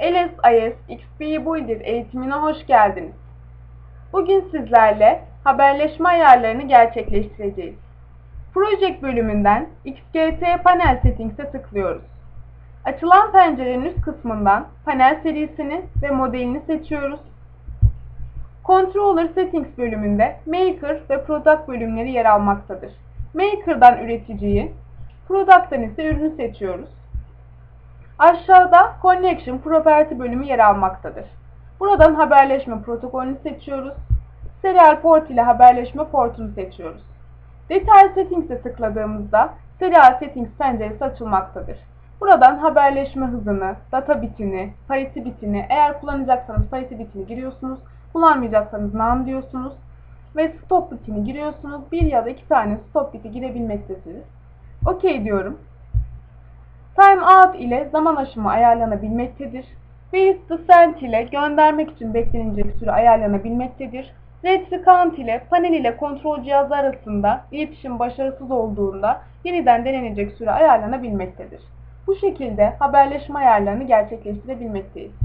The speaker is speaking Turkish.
LSIS XP Builder eğitimine hoş geldiniz. Bugün sizlerle haberleşme ayarlarını gerçekleştireceğiz. Project bölümünden XGT Panel Settings'e tıklıyoruz. Açılan pencerenin üst kısmından panel serisini ve modelini seçiyoruz. Controller Settings bölümünde Maker ve Product bölümleri yer almaktadır. Maker'dan üreticiyi, Product'tan ise ürünü seçiyoruz. Aşağıda Connection Property bölümü yer almaktadır. Buradan haberleşme protokolünü seçiyoruz. Serial port ile haberleşme portunu seçiyoruz. Detail Settings'e tıkladığımızda Serial Settings penceresi açılmaktadır. Buradan haberleşme hızını, data bitini, parity bitini, eğer kullanacaksanız parity bitini giriyorsunuz, kullanmayacaksanız none diyorsunuz ve stop bitini giriyorsunuz. Bir ya da iki tane stop biti girebilmektesiniz. OK diyorum. Timeout ile zaman aşımı ayarlanabilmektedir. Waste Descent ile göndermek için beklenilecek süre ayarlanabilmektedir. Retry Count ile panel ile kontrol cihazı arasında iletişim başarısız olduğunda yeniden denenecek süre ayarlanabilmektedir. Bu şekilde haberleşme ayarlarını gerçekleştirebilmekteyiz.